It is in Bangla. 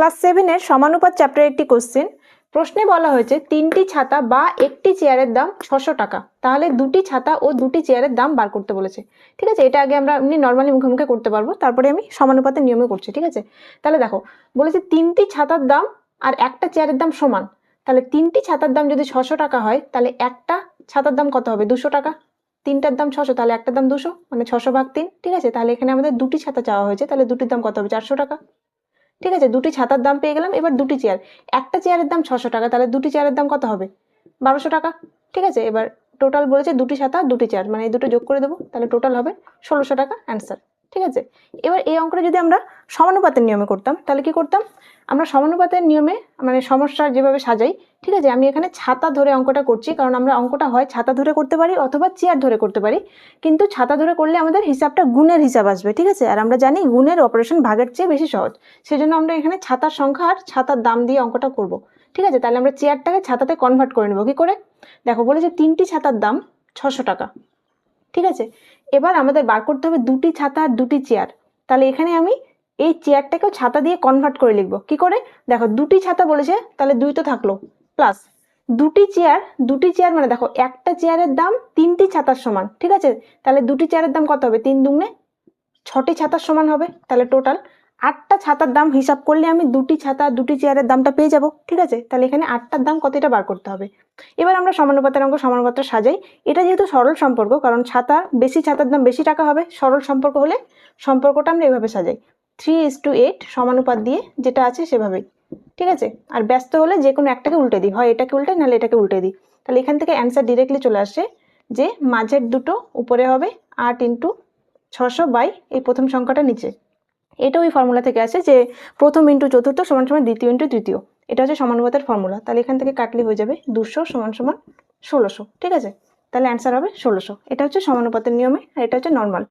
ক্লাস সেভেনের সমানুপাত চ্যাপ্টার একটি কোশ্চেন। প্রশ্নে বলা হয়েছে, তিনটি ছাতা বা একটি চেয়ারের দাম ছশো টাকা। তাহলে দুটি ছাতা ও দুটি চেয়ারের দাম বার করতে বলেছে। ঠিক আছে? এটা আগে আমরা এমনি নর্মালি মুখে মুখে করতে পারব। তারপরে আমি সমানুপাতের নিয়মে করছি, ঠিক আছে? তাহলে দেখো, বলেছে তিনটি ছাতার দাম আর একটা চেয়ারের দাম সমান। তাহলে তিনটি ছাতার দাম যদি ছশো টাকা হয়, তাহলে একটা ছাতার দাম কত হবে? দুশো টাকা। তিনটার দাম ছশো, তাহলে একটার দাম দুশো মানে ছশো ভাগ তিন, ঠিক আছে? তাহলে এখানে আমাদের দুটি ছাতা চাওয়া হয়েছে, তাহলে দুটির দাম কত হবে? চারশো টাকা। ঠিক আছে, দুটি ছাতার দাম পেয়ে গেলাম, এবার দুটি চেয়ার একটা চেয়ারের দাম ছশো টাকা, তাহলে দুটি চেয়ারের দাম কত হবে? বারোশো টাকা। ঠিক আছে, এবার টোটাল বলেছে দুটি ছাতা, দুটি চেয়ার মানে এই দুটো যোগ করে দেবো, তাহলে টোটাল হবে ষোলোশো টাকা অ্যান্সার ঠিক আছে? এবার এই অঙ্কটা যদি আমরা সমানুপাতের নিয়মে করতাম, তাহলে কি করতাম? আমরা সমানুপাতের নিয়মে মানে সমস্যা যেভাবে সাজাই, ঠিক আছে? আমি এখানে ছাতা ধরে অঙ্কটা করছি, কারণ আমরা অঙ্কটা হয় ছাতা ধরে করতে পারি অথবা চেয়ার ধরে করতে পারি। কিন্তু ছাতা ধরে করলে আমাদের হিসাবটা গুণের হিসাব আসবে, ঠিক আছে? আর আমরা জানি গুণের অপারেশন ভাগের চেয়ে বেশি সহজ। সেজন্য আমরা এখানে ছাতার সংখ্যা আর ছাতার দাম দিয়ে অঙ্কটা করব, ঠিক আছে? তাহলে আমরা চেয়ারটাকে ছাতাতে কনভার্ট করে নেব। কী করে? দেখো বলে যে তিনটি ছাতার দাম ছশো টাকা। ঠিক আছে? এবার আমাদের বার করতে হবে দুটি ছাতা আর দুটি চেয়ার তাহলে এখানে আমি এই চেয়ারটাকেও ছাতা দিয়ে কনভার্ট করে লিখব। কি করে? দেখো, দুটি ছাতা বলেছে, তাহলে দুই তো থাকল। প্লাস দুটি চেয়ার দুটি চেয়ার মানে দেখো, একটা চেয়ারের দাম তিনটি ছাতার সমান, ঠিক আছে? তাহলে দুটি চেয়ারের দাম কত হবে? তিন দুগুণে ছটি ছাতার সমান হবে, তাহলে টোটাল আটটা ছাতার দাম হিসাব করলে আমি দুটি ছাতা, দুটি চেয়ারের দামটা পেয়ে যাব। ঠিক আছে? তাহলে এখানে আটটার দাম কত এটা বার করতে হবে। এবার আমরা সমানুপাতের অঙ্ক সমানুপাতটা সাজাই। এটা যেহেতু সরল সম্পর্ক, কারণ ছাতা, বেশি ছাতার দাম বেশি টাকা হবে। সরল সম্পর্ক হলে সম্পর্কটা আমরা এভাবে সাজাই। থ্রি ইস টু এইট সমানুপাত দিয়ে যেটা আছে সেভাবেই। ঠিক আছে? আর ব্যস্ত হলে যে কোনো একটাকে উল্টে দিই। হয় এটাকে উল্টে, নাহলে এটাকে উল্টে দিই। তাহলে এখান থেকে অ্যান্সার ডিরেক্টলি চলে আসে যে, মাঝের দুটো, উপরে হবে আট ইন্টু ছশো বাই এই প্রথম সংখ্যাটা নিচে। এটা ওই ফর্মুলা থেকে আছে যে প্রথম ইন্টু চতুর্থ সমান সমান দ্বিতীয় ইন্টু তৃতীয়। এটা হচ্ছে সমানুপাতের ফর্মুলা তাহলে এখান থেকে কাটলে হয়ে যাবে দুশো সমান সমান ষোলোশো। ঠিক আছে? তাহলে অ্যান্সার হবে ষোলোশো। এটা হচ্ছে সমানুপাতের নিয়মে আর এটা হচ্ছে নর্মাল